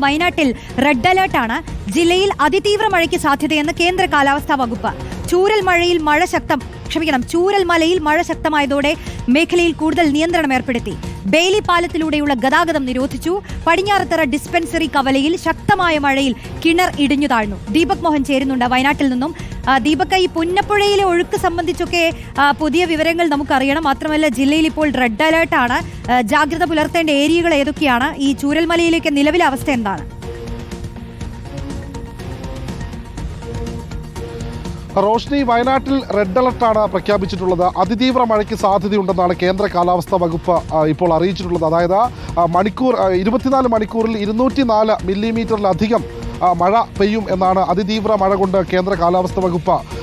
വയനാട്ടിൽ റെഡ് അലേർട്ടാണ് ജില്ലയിൽ അതിതീവ്ര മഴയ്ക്ക് സാധ്യതയെന്ന് കേന്ദ്ര കാലാവസ്ഥാ വകുപ്പ്. ചൂരൽ മഴയിൽ മഴ ശക്തം ക്ഷമിക്കണം ചൂരൽ മലയിൽ മഴ ശക്തമായതോടെ മേഖലയിൽ കൂടുതൽ നിയന്ത്രണം ഏർപ്പെടുത്തി. ബെയിലി പാലത്തിലൂടെയുള്ള ഗതാഗതം നിരോധിച്ചു. പടിഞ്ഞാറത്തറ ഡിസ്പെൻസറി കവലയിൽ ശക്തമായ മഴയിൽ കിണർ ഇടിഞ്ഞു താഴ്ന്നു. ദീപക് മോഹൻ ചേരുന്നുണ്ട് വയനാട്ടിൽ നിന്നും. ആ, ദീപക് ഈ പുന്നപ്പുഴയിലെ ഒഴുക്ക് സംബന്ധിച്ചൊക്കെ പുതിയ വിവരങ്ങൾ നമുക്കറിയണം. മാത്രമല്ല ജില്ലയിൽ ഇപ്പോൾ റെഡ് അലേർട്ടാണ്. ജാഗ്രത പുലർത്തേണ്ട ഏരിയകൾ ഏതൊക്കെയാണ്? ഈ ചൂരൽമലയിലേക്ക് നിലവിലെ അവസ്ഥ എന്താണ്? റോഷ്നി വയനാട്ടിൽ റെഡ് അലർട്ടാണ് പ്രഖ്യാപിച്ചിട്ടുള്ളത്. അതിതീവ്ര മഴയ്ക്ക് സാധ്യതയുണ്ടെന്നാണ് കേന്ദ്ര കാലാവസ്ഥാ വകുപ്പ് ഇപ്പോൾ അറിയിച്ചിട്ടുള്ളത്. അതായത് മണിക്കൂർ ഇരുപത്തിനാല് മണിക്കൂറിൽ ഇരുന്നൂറ്റി നാല് മില്ലിമീറ്ററിലധികം മഴ പെയ്യും എന്നാണ് അതിതീവ്ര മഴ കൊണ്ട് കേന്ദ്ര കാലാവസ്ഥാ വകുപ്പ്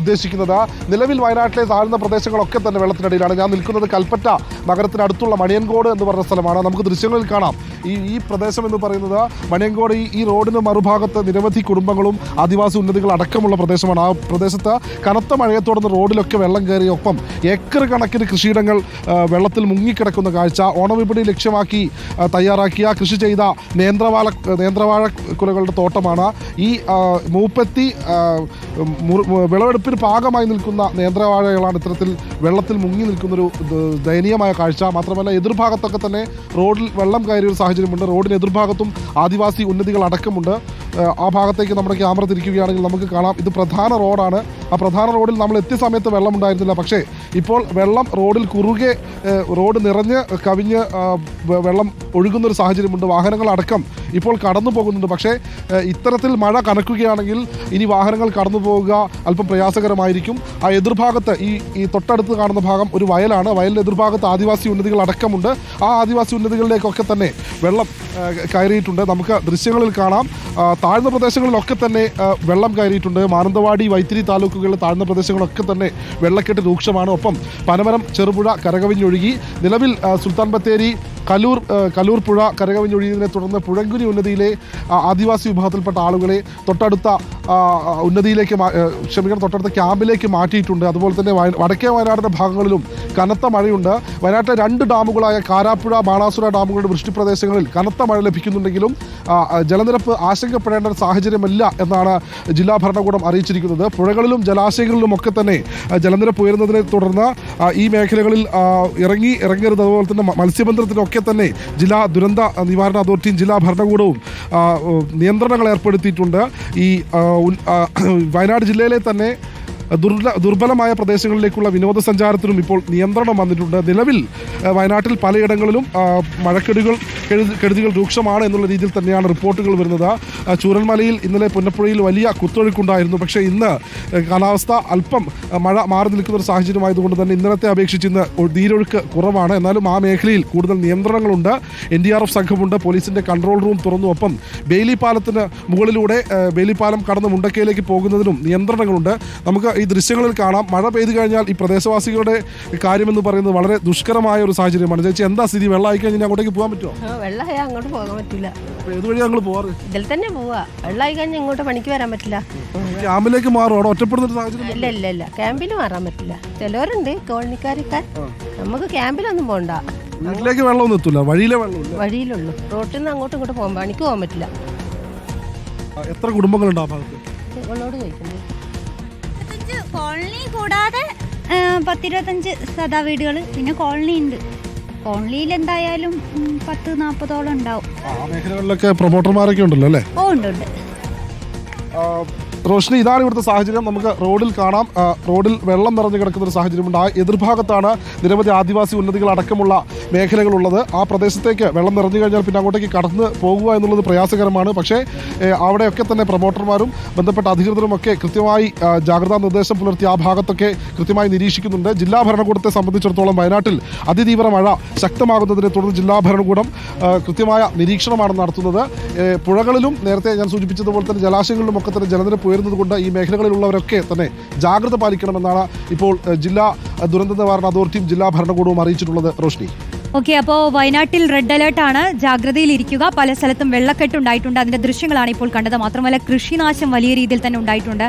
ഉദ്ദേശിക്കുന്നത്. നിലവിൽ വയനാട്ടിലെ താഴ്ന്ന പ്രദേശങ്ങളൊക്കെ തന്നെ വെള്ളത്തിനടിയിലാണ്. ഞാൻ നിൽക്കുന്നത് കൽപ്പറ്റ നഗരത്തിനടുത്തുള്ള മണിയൻകോട് എന്ന് പറഞ്ഞ സ്ഥലമാണ്. നമുക്ക് ദൃശ്യങ്ങളിൽ കാണാം. ഈ ഈ പ്രദേശം എന്ന് പറയുന്നത് മണിയൻകോട് ഈ റോഡിന് മറുഭാഗത്ത് നിരവധി കുടുംബങ്ങളും ആദിവാസി ഉന്നതികൾ അടക്കമുള്ള പ്രദേശമാണ്. ആ പ്രദേശത്ത് കനത്ത മഴയെ തുടർന്ന് റോഡിലൊക്കെ വെള്ളം കയറി ഒപ്പം ഏക്കർ കണക്കിന് കൃഷിയിടങ്ങൾ വെള്ളത്തിൽ മുങ്ങിക്കിടക്കുന്ന കാഴ്ച ഓണവിപണി ലക്ഷ്യമാക്കി തയ്യാറാക്കിയ കൃഷി ചെയ്ത നേന്ത്രവാഴ നേന്ത്രവാഴ കുലകളുടെ തോട്ടമാണ് ഈ മൂപ്പത്തി വിളവെടുപ്പിന് പാകമായി നിൽക്കുന്ന നേന്ത്രവാഴകളാണ് ഇത്തരത്തിൽ വെള്ളത്തിൽ മുങ്ങി നിൽക്കുന്നൊരു ദയനീയമായ കാഴ്ച. മാത്രമല്ല എതിർഭാഗത്തൊക്കെ തന്നെ റോഡിൽ വെള്ളം കയറിയ ഒരു സാഹചര്യമുണ്ട്. റോഡിന് എതിർഭാഗത്തും ആദിവാസി ഉന്നതികൾ അടക്കമുണ്ട്. ആ ഭാഗത്തേക്ക് നമ്മുടെ ക്യാമറ തിരിക്കുകയാണെങ്കിൽ നമുക്ക് കാണാം. ഇത് പ്രധാന റോഡാണ്. ആ പ്രധാന റോഡിൽ നമ്മൾ എത്തിയ സമയത്ത് വെള്ളം ഉണ്ടായിരുന്നില്ല പക്ഷേ ഇപ്പോൾ വെള്ളം റോഡിൽ കുറുകെ റോഡ് നിറഞ്ഞ് കവിഞ്ഞ് വെള്ളം ഒഴുകുന്നൊരു സാഹചര്യമുണ്ട്. വാഹനങ്ങൾ അടക്കം ഇപ്പോൾ കടന്നു പോകുന്നുണ്ട്. പക്ഷേ ഇത്തരത്തിൽ മഴ കനക്കുകയാണെങ്കിൽ ഇനി വാഹനങ്ങൾ കടന്നു പോവുക അല്പം പ്രയാസകരമായിരിക്കും. ആ എതിർഭാഗത്ത് ഈ ഈ തൊട്ടടുത്ത് കാണുന്ന ഭാഗം ഒരു വയലാണ്. വയലിന്റെ എതിർഭാഗത്ത് ആദിവാസി ഉന്നതികൾ അടക്കമുണ്ട്. ആ ആദിവാസി ഉന്നതികളിലേക്കൊക്കെ തന്നെ വെള്ളം കയറിയിട്ടുണ്ട്. നമുക്ക് ദൃശ്യങ്ങളിൽ കാണാം. താഴ്ന്ന പ്രദേശങ്ങളിലൊക്കെ തന്നെ വെള്ളം കയറിയിട്ടുണ്ട്. മാനന്തവാടി വൈത്തിരി താലൂക്കുകളിലെ താഴ്ന്ന പ്രദേശങ്ങളൊക്കെ തന്നെ വെള്ളക്കെട്ട് രൂക്ഷമാണ്. ഒപ്പം പനമരം ചെറുപുഴ കരകവിഞ്ഞൊഴുകി. നിലവിൽ സുൽത്താൻ ബത്തേരി കലൂർ കലൂർ പുഴ കരകവിഞ്ഞൊഴിയതിനെ തുടർന്ന് പുഴങ്കുരി ഉന്നതിയിലെ ആദിവാസി വിഭാഗത്തിൽപ്പെട്ട ആളുകളെ തൊട്ടടുത്ത ഉന്നതിയിലേക്ക് ക്ഷമിക്കണം തൊട്ടടുത്ത ക്യാമ്പിലേക്ക് മാറ്റിയിട്ടുണ്ട്. അതുപോലെ തന്നെ വടക്കേ വയനാടിന്റെ ഭാഗങ്ങളിലും കനത്ത മഴയുണ്ട്. വയനാട്ടിലെ രണ്ട് ഡാമുകളായ കാരാപ്പുഴ ബാണാസുര ഡാമുകളുടെ വൃഷ്ടിപ്രദേശങ്ങളിൽ കനത്ത മഴ ലഭിക്കുന്നുണ്ടെങ്കിലും ജലനിരപ്പ് ആശങ്കപ്പെടേണ്ട സാഹചര്യമല്ല എന്നാണ് ജില്ലാ ഭരണകൂടം അറിയിച്ചിരിക്കുന്നത്. പുഴകളിലും ജലാശയങ്ങളിലും ഒക്കെ തന്നെ ജലനിരപ്പ് ഉയരുന്നതിനെ തുടർന്ന് ഈ മേഖലകളിൽ ഇറങ്ങി ഇറങ്ങരുത്. അതുപോലെ തന്നെ മ- മത്സ്യബന്ധനത്തിനൊക്കെ തന്നെ ജില്ലാ ദുരന്ത നിവാരണ അതോറിറ്റിയും ജില്ലാ ഭരണകൂടവും നിയന്ത്രണങ്ങൾ ഏർപ്പെടുത്തിയിട്ടുണ്ട്. ഈ വയനാട് ജില്ലയിലെ തന്നെ ദുർബല ദുർബലമായ പ്രദേശങ്ങളിലേക്കുള്ള വിനോദസഞ്ചാരത്തിനും ഇപ്പോൾ നിയന്ത്രണം വന്നിട്ടുണ്ട്. നിലവിൽ വയനാട്ടിൽ പലയിടങ്ങളിലും മഴക്കെടുകൾ കെടുതികൾ രൂക്ഷമാണ് എന്നുള്ള രീതിയിൽ തന്നെയാണ് റിപ്പോർട്ടുകൾ വരുന്നത്. ചൂരൽമലയിൽ ഇന്നലെ പുന്നപ്പുഴയിൽ വലിയ കുത്തൊഴുക്കുണ്ടായിരുന്നു. പക്ഷേ ഇന്ന് കാലാവസ്ഥ അല്പം മഴ മാറി നിൽക്കുന്ന ഒരു സാഹചര്യമായതുകൊണ്ട് തന്നെ ഇന്നലത്തെ അപേക്ഷിച്ച് ഇന്ന് നീരൊഴുക്ക് കുറവാണ്. എന്നാലും ആ മേഖലയിൽ കൂടുതൽ നിയന്ത്രണങ്ങളുണ്ട്. എൻ ഡി ആർ എഫ് സംഘമുണ്ട്. പോലീസിന്റെ കൺട്രോൾ റൂം തുറന്നു. ഒപ്പം ബെയിലി മുകളിലൂടെ ബെയിലി പാലം കടന്ന് മുണ്ടക്കയിലേക്ക് പോകുന്നതിനും നിയന്ത്രണങ്ങളുണ്ട്. നമുക്ക് ഈ ദൃശ്യങ്ങളിൽ കാണാം. മഴ പെയ്തു കഴിഞ്ഞാൽ ഈ പ്രദേശവാസികളുടെ കാര്യമെന്ന് പറയുന്നത് വളരെ ദുഷ്കരമായ ഒരു സാഹചര്യമാണ്. ചേച്ചി എന്താ സ്ഥിതി? വെള്ളമായി കഴിഞ്ഞാൽ അങ്ങോട്ടേക്ക് പോകാൻ പറ്റുമോ? വെള്ളമായ അങ്ങോട്ട് പോകാൻ പറ്റില്ല അപ്പോൾ ഏതുവഴി ഞങ്ങൾ പോവാറ്? ഇതിൽ തന്നെ പോവാ. വെള്ളമായി കഴിഞ്ഞാൽ ഇങ്ങോട്ട് പണിക്ക് വരാൻ പറ്റില്ല. ക്യാമ്പിലേക്ക് മാറും. അവിടെ ഒറ്റപ്പെടുന്ന ഒരു സാഹചര്യം ഇല്ല ഇല്ല ഇല്ല. ക്യാമ്പിൽ മാറാൻ പറ്റില്ല. ചിലവരുണ്ട് കോളനിക്കാരൊക്കെ. നമുക്ക് ക്യാമ്പിലൊന്നും പോണ്ട. വീട്ടിലേക്ക് വെള്ളമൊന്നും എത്തൂല. വഴിയിലെ വെള്ളമില്ല. വഴിയിലുള്ളൂ. റോട്ടിൽ നിന്ന് അങ്ങോട്ടും ഇങ്ങോട്ട് പോകാൻ പണിക്ക് പോകാൻ പറ്റില്ല. എത്ര കുടുംബങ്ങളുണ്ട് ആ ഭാഗത്ത്? ചോദിക്കുന്നത് കോളനി കൂടാതെ പത്തിരുപത്തഞ്ച് സദാ വീടുകൾ പിന്നെ കോളനി ഉണ്ട് കോളനിയിൽ എന്തായാലും പത്ത് നാൽപ്പതോളം ഉണ്ടാവും. ആ മേഖലകളിലൊക്കെ പ്രൊമോട്ടർമാരൊക്കെ ഉണ്ടല്ലോ അല്ലേ? ഓ ഉണ്ട് ഉണ്ട്. റോഷിനി ഇതാണ് ഇവിടുത്തെ സാഹചര്യം. നമുക്ക് റോഡിൽ കാണാം. റോഡിൽ വെള്ളം നിറഞ്ഞു കിടക്കുന്ന ഒരു സാഹചര്യമുണ്ട് ആ എതിർഭാഗത്താണ് നിരവധി ആദിവാസി ഉന്നതികൾ അടക്കമുള്ള മേഖലകളുള്ളത്. ആ പ്രദേശത്തേക്ക് വെള്ളം നിറഞ്ഞു കഴിഞ്ഞാൽ പിന്നെ അങ്ങോട്ടേക്ക് കടന്ന് പോകുക എന്നുള്ളത് പ്രയാസകരമാണ്. പക്ഷേ അവിടെയൊക്കെ തന്നെ പ്രൊമോട്ടർമാരും ബന്ധപ്പെട്ട അധികൃതരും ഒക്കെ കൃത്യമായി ജാഗ്രതാ നിർദ്ദേശം പുലർത്തി ആ ഭാഗത്തൊക്കെ കൃത്യമായി നിരീക്ഷിക്കുന്നുണ്ട്. ജില്ലാ ഭരണകൂടത്തെ സംബന്ധിച്ചിടത്തോളം വയനാട്ടിൽ അതിതീവ്ര മഴ ശക്തമാകുന്നതിനെ തുടർന്ന് ജില്ലാ ഭരണകൂടം കൃത്യമായ നിരീക്ഷണമാണ് നടത്തുന്നത്. പുഴകളിലും നേരത്തെ ഞാൻ സൂചിപ്പിച്ചതുപോലെ തന്നെ ജലാശയങ്ങളിലും ഒക്കെ തന്നെ ജലനിരപ്പ് ഉയരുന്നത് കൊണ്ട് ഈ മേഖലകളിലുള്ളവരൊക്കെ തന്നെ ജാഗ്രത പാലിക്കണമെന്നാണ് ഇപ്പോൾ ജില്ലാ ദുരന്ത നിവാരണ അതോറിറ്റിയും ജില്ലാ ഭരണകൂടവും അറിയിച്ചിട്ടുള്ളത്. റോഷ്നി. ഓക്കെ അപ്പോൾ വയനാട്ടിൽ റെഡ് അലേർട്ടാണ് ജാഗ്രതയിലിരിക്കുക പല സ്ഥലത്തും വെള്ളക്കെട്ടുണ്ടായിട്ടുണ്ട് അതിന്റെ ദൃശ്യങ്ങളാണ് ഇപ്പോൾ കണ്ടത്. മാത്രമല്ല കൃഷിനാശം വലിയ രീതിയിൽ തന്നെ ഉണ്ടായിട്ടുണ്ട്.